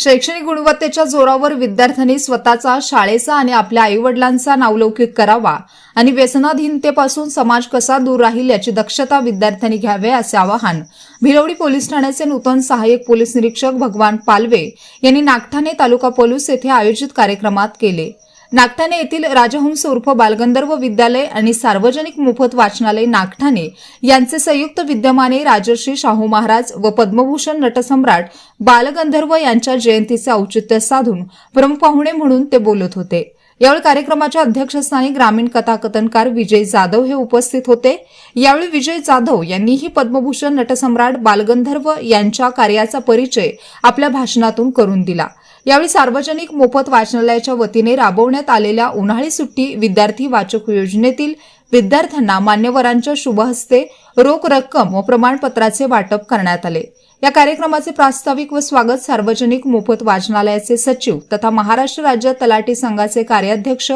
शैक्षणिक गुणवत्तेच्या जोरावर विद्यार्थ्यांनी स्वतःचा शाळेचा आणि आपल्या आईवडिलांचा नावलौकिक करावा आणि व्यसनाधीनतेपासून समाज कसा दूर राहील याची दक्षता विद्यार्थ्यांनी घ्यावे असे आवाहन भिलवडी पोलीस ठाण्याचे नूतन सहाय्यक पोलीस निरीक्षक भगवान पालवे यांनी नागठाणे तालुका पोलीस येथे आयोजित कार्यक्रमात केले. नागठाणे येथील राजहंस उर्फ बालगंधर्व विद्यालय आणि सार्वजनिक मोफत वाचनालय नागठाणे यांचे संयुक्त विद्यमाने राजर्षी शाहू महाराज व पद्मभूषण नटसम्राट बालगंधर्व यांच्या जयंतीचे औचित्य साधून प्रमुख पाहुणे म्हणून ते बोलत होते. यावेळी कार्यक्रमाच्या अध्यक्षस्थानी ग्रामीण कथाकथनकार विजय जाधव हे उपस्थित होते. यावेळी विजय जाधव यांनीही पद्मभूषण नटसम्राट बालगंधर्व यांच्या कार्याचा परिचय आपल्या भाषणातून करून दिला. यावेळी सार्वजनिक मोफत वाचनालयाच्या वतीने राबवण्यात आलेल्या उन्हाळी सुट्टी विद्यार्थी वाचक योजनेतील विद्यार्थ्यांना मान्यवरांच्या शुभहस्ते रोख रक्कम व प्रमाणपत्राचे वाटप करण्यात आले. या कार्यक्रमाचे प्रास्ताविक व स्वागत सार्वजनिक मोफत वाचनालयाचे सचिव तथा महाराष्ट्र राज्य तलाठी संघाचे कार्याध्यक्ष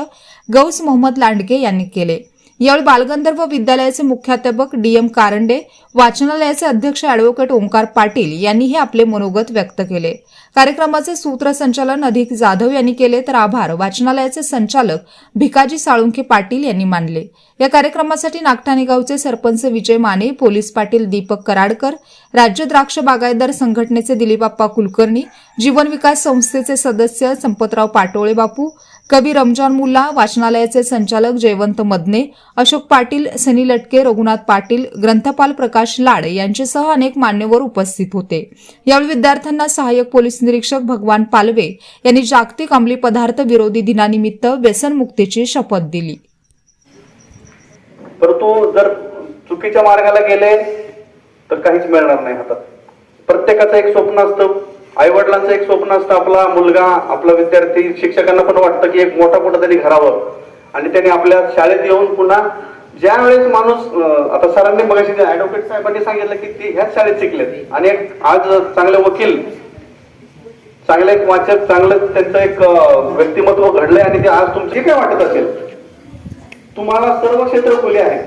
गौस मोहम्मद लांडगे यांनी केले. यावेळी बालगंधर्व विद्यालयाचे मुख्याध्यापक डी एम कारंडे वाचनालयाचे अध्यक्ष अॅडव्होकेट ओंकार पाटील यांनीही आपले मनोगत व्यक्त केले. कार्यक्रमाचे सूत्रसंचालन अधिक जाधव यांनी केले तर आभार. वाचनालयाचे संचालक भिकाजी साळुंखे पाटील यांनी मानले. या कार्यक्रमासाठी नागठाणे गावचे सरपंच विजय माने पोलीस पाटील दीपक कराडकर राज्य द्राक्ष बागायतदार संघटनेचे दिलीपाप्पा कुलकर्णी जीवन विकास संस्थेचे सदस्य संपतराव पाटोळे बापू कवी रमजान मुल्ला वाचनालयाचे संचालक जयवंत मदने अशोक पाटील सनी लटके रघुनाथ पाटील ग्रंथपाल प्रकाश लाड यांच्यासह अनेक मान्यवर उपस्थित होते. यावेळी विद्यार्थ्यांना सहाय्यक पोलीस निरीक्षक भगवान पालवे यांनी जागतिक अंमली पदार्थ विरोधी दिनानिमित्त व्यसनमुक्तीची शपथ दिली. परंतु जर चुकीच्या मार्गाला गेले तर काहीच मिळणार नाही हातात. प्रत्येकाचं एक स्वप्न असतं आई वडिलांचं एक स्वप्न असतं आपला मुलगा आपला विद्यार्थी शिक्षकांना पण वाटतं की एक मोठा कुठं तरी घरावं. आणि त्याने आपल्या शाळेत येऊन पुन्हा ज्या वेळेस माणूस आता सरांनी मगाशी ऍडव्होकेट साहेबांनी सांगितलं की ते ह्याच शाळेत शिकलेत. आणि एक आज चांगले वकील चांगले एक वाचक चांगलं त्यांचं एक व्यक्तिमत्व घडलंय आणि ते आज तुमचे काय वाटत असेल? तुम्हाला सर्व क्षेत्र खुले आहे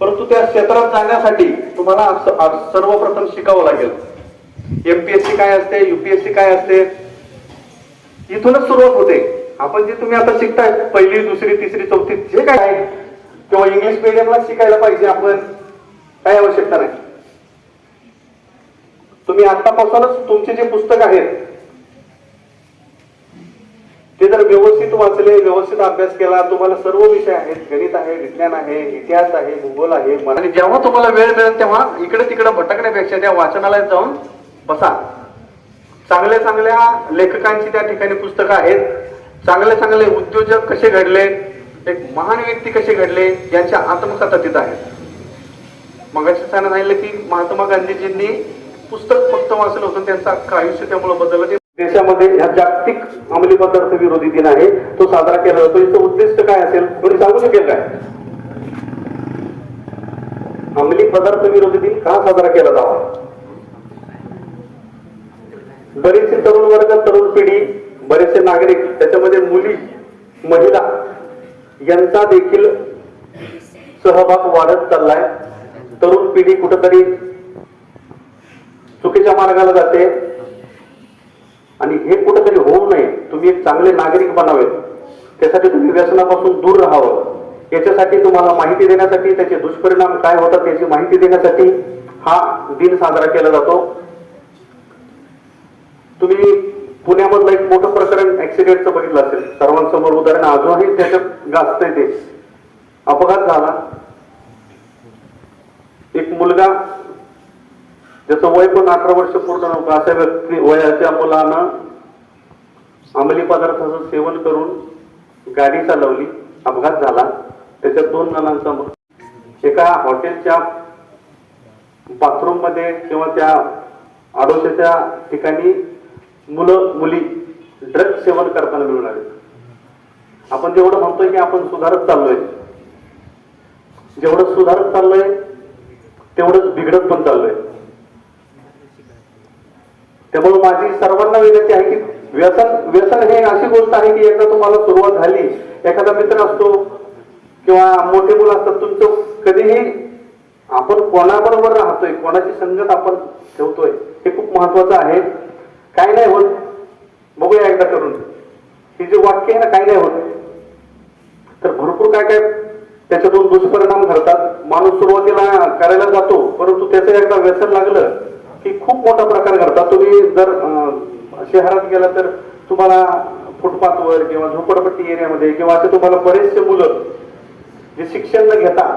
परंतु त्या क्षेत्रात जाण्यासाठी तुम्हाला सर्वप्रथम शिकावं लागेल. एमपीएससी काय असते युपीएससी काय असते? इथूनच सुरुवात होते. आपण जे तुम्ही आता शिकताय पहिली दुसरी तिसरी चौथी जे काय आहे किंवा इंग्लिश मिडियमला शिकायला पाहिजे आपण काय आवश्यकता नाही. तुम्ही आतापासूनच तुमचे जे पुस्तक आहेत ते जर व्यवस्थित वाचले व्यवस्थित अभ्यास केला तुम्हाला सर्व विषय आहेत गणित आहे विज्ञान आहे इतिहास आहे भूगोल आहे आणि जेव्हा तुम्हाला वेळ मिळेल तेव्हा इकडे तिकडे भटकण्यापेक्षा त्या वाचनालयात जाऊन बसा. चांगल्या चांगल्या लेखकांची त्या ठिकाणी पुस्तकं आहेत. चांगले चांगले उद्योजक कसे घडले? एक महान व्यक्ती कसे घडले? यांच्या आत्मकथा तिथं आहेत. मग सांगितलं की महात्मा गांधीजींनी पुस्तक फक्त वाचलं होतं त्यांचं अख्खं आयुष्य त्यामुळे बदललं. देशामध्ये ह्या जागतिक अंमली पदार्थ विरोधी दिन आहे. तो साजरा केला जातो. याचं उद्दिष्ट काय असेल? कोणी सांगू शकेल काय? अंमली पदार्थ विरोधी दिन का साजरा केला जावा? बरेचसे तरुण वर्ग तरुण पिढी बरेचसे नागरिक त्याच्यामध्ये मुली महिला यांचा देखील सहभाग वाढत चाललाय. तरुण पिढी कुठंतरी चुकीच्या मार्गाला जाते आणि हे कुठंतरी होऊ नये. तुम्ही एक चांगले नागरिक बनावेत. त्यासाठी तुम्ही व्यसनापासून दूर राहावं. याच्यासाठी तुम्हाला माहिती देण्यासाठी त्याचे दुष्परिणाम काय होतात याची माहिती देण्यासाठी हा दिन साजरा केला जातो. तुम्ही पुण्यामधलं एक मोठं प्रकरण ऍक्सिडेंटचं बघितलं असेल. सर्वांसमोर उदाहरण अजूनही त्याच्यात गाजतंय ते. अपघात झाला. एक मुलगा ज्याचं वय पण अठरा वर्ष पूर्ण नव्हतं अशा व्यक्ती वयाच्या मुलानं अंमली पदार्थाचं सेवन करून गाडी चालवली. अपघात झाला. त्याच्यात दोन जणांचा एका हॉटेलच्या बाथरूममध्ये किंवा त्या आडोशाच्या ठिकाणी मुलं मुली ड्रग्ज सेवन करताना मिळून आले. आपण जेवढं म्हणतोय की आपण सुधारत चाललोय जेवढं सुधारत चाललोय तेवढंच बिघडत पण चाललोय. त्यामुळे माझी सर्वांना विनंती आहे की व्यसन व्यसन हे अशी गोष्ट आहे की एकदा तुम्हाला सुरुवात झाली एखादा मित्र असतो किंवा मोठे मुलं असतात तुमचं कधीही आपण कोणाबरोबर राहतोय कोणाची संगत आपण ठेवतोय हे खूप महत्वाचं आहे. काय नाही होत. बघूया एकदा करून. हे जे वाक्य आहे ना काय नाही होत. तर भरपूर काय काय त्याच्यातून दुष्परिणाम घडतात. माणूस सुरुवातीला करायला जातो परंतु त्याचं एकदा व्यसन लागलं की खूप मोठा प्रकार घडतात. तुम्ही जर शहरात गेला तर तुम्हाला फुटपाथवर किंवा झोपडपट्टी एरियामध्ये किंवा असे तुम्हाला बरेचसे मुलं जे शिक्षण न घेता